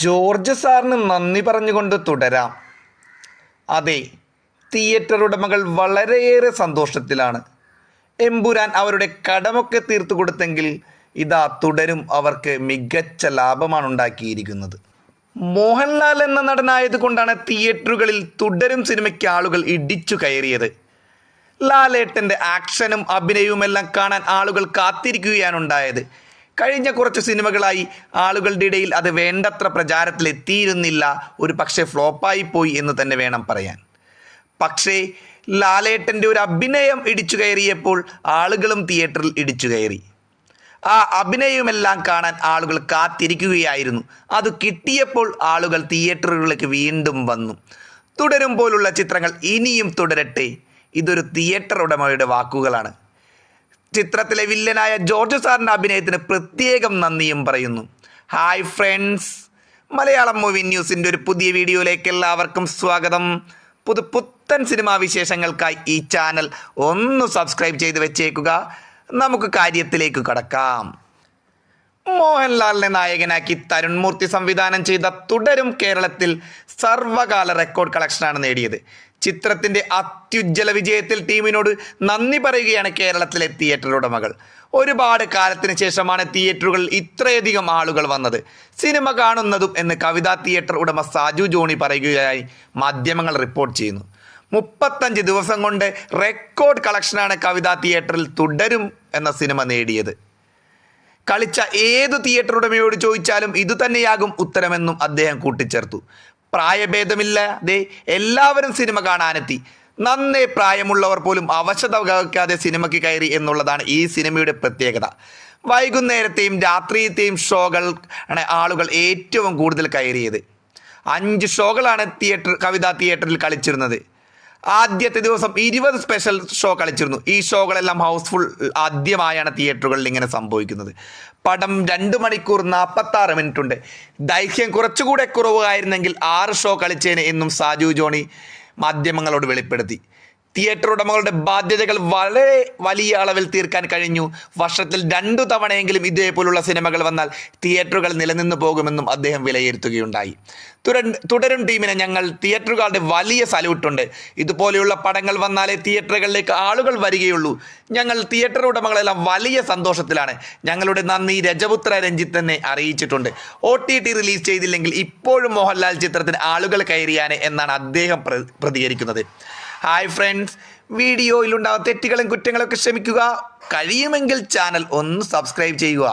George സാറിന് നന്ദി പറഞ്ഞുകൊണ്ട് തുടരാം. അതെ തിയേറ്റർ ഉടമകൾ വളരെയേറെ സന്തോഷത്തിലാണ്. എമ്പുരാൻ അവരുടെ കടമൊക്കെ തീർത്തു കൊടുത്തെങ്കിൽ ഇതാ തുടരും അവർക്ക് മികച്ച ലാഭമാണ് ഉണ്ടാക്കിയിരിക്കുന്നത്. മോഹൻലാൽ എന്ന നടനായതുകൊണ്ടാണ് തിയേറ്ററുകളിൽ തുടരും സിനിമയ്ക്ക് ആളുകൾ ഇടിച്ചു കയറിയത്. ലാലേട്ടന്റെ ആക്ഷനും അഭിനയവുമെല്ലാം കാണാൻ ആളുകൾ കാത്തിരിക്കുകയാണ് ഉണ്ടായത്. കഴിഞ്ഞ കുറച്ച് സിനിമകളായി ആളുകളുടെ ഇടയിൽ അത് വേണ്ടത്ര പ്രചാരത്തിലെത്തിയിരുന്നില്ല. ഒരു പക്ഷേ ഫ്ലോപ്പായി പോയി എന്ന് തന്നെ വേണം പറയാൻ. പക്ഷേ ലാലേട്ടന്റെ ഒരു അഭിനയം ഇടിച്ചു കയറിയപ്പോൾ ആളുകളും തിയേറ്ററിൽ ഇടിച്ചു കയറി. ആ അഭിനയമെല്ലാം കാണാൻ ആളുകൾ കാത്തിരിക്കുകയായിരുന്നു. അത് കിട്ടിയപ്പോൾ ആളുകൾ തിയേറ്ററുകളിലേക്ക് വീണ്ടും വന്നു. തുടരും പോലുള്ള ചിത്രങ്ങൾ ഇനിയും തുടരട്ടെ. ഇതൊരു തിയേറ്റർ ഉടമയുടെ വാക്കുകളാണ്. ചിത്രത്തിലെ വില്ലനായ ജോർജ് സാറിന്റെ അഭിനയത്തിന് പ്രത്യേകം നന്ദിയും പറയുന്നു. ഹായ് ഫ്രണ്ട്സ് മലയാളം മൂവി ന്യൂസിന്റെ ഒരു പുതിയ വീഡിയോയിലേക്ക് എല്ലാവർക്കും സ്വാഗതം. പുതു പുത്തൻ സിനിമാ വിശേഷങ്ങൾക്കായി ഈ ചാനൽ ഒന്ന് സബ്സ്ക്രൈബ് ചെയ്ത് വെച്ചേക്കുക. നമുക്ക് കാര്യത്തിലേക്ക് കടക്കാം. മോഹൻലാലിനെ നായകനാക്കി തരുൺമൂർത്തി സംവിധാനം ചെയ്ത തുടരും കേരളത്തിൽ സർവകാല റെക്കോർഡ് കളക്ഷനാണ് നേടിയത്. ചിത്രത്തിന്റെ അത്യുജ്വല വിജയത്തിൽ ടീമിനോട് നന്ദി പറയുകയാണ് കേരളത്തിലെ തിയേറ്റർ ഉടമകൾ. ഒരുപാട് കാലത്തിന് ശേഷമാണ് തിയേറ്ററുകളിൽ ഇത്രയധികം ആളുകൾ വന്നത്. സിനിമ കാണുന്നതും എന്ന് കവിതാ തിയേറ്റർ ഉടമ സാജു ജോണി പറയുകയായി മാധ്യമങ്ങൾ റിപ്പോർട്ട് ചെയ്യുന്നു. മുപ്പത്തഞ്ച് ദിവസം കൊണ്ട് റെക്കോർഡ് കളക്ഷനാണ് കവിതാ തിയേറ്ററിൽ തുടരും എന്ന സിനിമ നേടിയത്. കളിച്ച ഏത് തിയേറ്റർ ഉടമയോട് ചോദിച്ചാലും ഇതുതന്നെയാകും ഉത്തരമെന്നും അദ്ദേഹം കൂട്ടിച്ചേർത്തു. പ്രായഭേദമില്ലാതെ എല്ലാവരും സിനിമ കാണാനെത്തി. നന്നേ പ്രായമുള്ളവർ പോലും അവശത വകവയ്ക്കാതെ സിനിമയ്ക്ക് കയറി എന്നുള്ളതാണ് ഈ സിനിമയുടെ പ്രത്യേകത. വൈകുന്നേരത്തെയും രാത്രിയത്തെയും ഷോകൾ ആണ് ആളുകൾ ഏറ്റവും കൂടുതൽ കയറിയത്. അഞ്ച് ഷോകളാണ് തിയേറ്റർ കവിതാ തിയേറ്ററിൽ കളിച്ചിരുന്നത്. ആദ്യത്തെ ദിവസം ഇരുപത് സ്പെഷ്യൽ ഷോ കളിച്ചിരുന്നു. ഈ ഷോകളെല്ലാം ഹൗസ്ഫുൾ ആദ്യമായാണ് തിയേറ്ററുകളിൽ ഇങ്ങനെ സംഭവിക്കുന്നത്. പടം രണ്ട് മണിക്കൂർ നാൽപ്പത്തി ആറ് മിനിറ്റ് ഉണ്ട് ദൈർഘ്യം കുറച്ചുകൂടെ കുറവായിരുന്നെങ്കിൽ ആറ് ഷോ കളിച്ചേനെ എന്നും സാജു ജോണി മാധ്യമങ്ങളോട് വെളിപ്പെടുത്തി. തിയേറ്റർ ഉടമകളുടെ ബാധ്യതകൾ വളരെ വലിയ അളവിൽ തീർക്കാൻ കഴിഞ്ഞു. വർഷത്തിൽ രണ്ടു തവണയെങ്കിലും ഇതേപോലുള്ള സിനിമകൾ വന്നാൽ തിയേറ്ററുകൾ നിലനിന്ന് പോകുമെന്നും അദ്ദേഹം വിലയിരുത്തുകയുണ്ടായി. തുടരും ടീമിന് ഞങ്ങൾ തിയേറ്ററുകളുടെ വലിയ സല്യൂട്ടുണ്ട്. ഇതുപോലെയുള്ള പടങ്ങൾ വന്നാലേ തിയേറ്ററുകളിലേക്ക് ആളുകൾ വരികയുള്ളൂ. ഞങ്ങൾ തിയേറ്റർ ഉടമകളെല്ലാം വലിയ സന്തോഷത്തിലാണ്. ഞങ്ങളുടെ നന്ദി രജപുത്ര രഞ്ജിത്ത് തന്നെ അറിയിച്ചിട്ടുണ്ട്. ഒ ടി ടി റിലീസ് ചെയ്തില്ലെങ്കിൽ ഇപ്പോഴും മോഹൻലാൽ ചിത്രത്തിന് ആളുകൾ കയറിയാനെ എന്നാണ് അദ്ദേഹം പ്ര- പ്രതികരിക്കുന്നത്. ഹായ് ഫ്രണ്ട്സ് വീഡിയോയിലുണ്ടാകുന്ന തെറ്റുകളും കുറ്റങ്ങളൊക്കെ ക്ഷമിക്കുക. കഴിയുമെങ്കിൽ ചാനൽ ഒന്ന് സബ്സ്ക്രൈബ് ചെയ്യുക.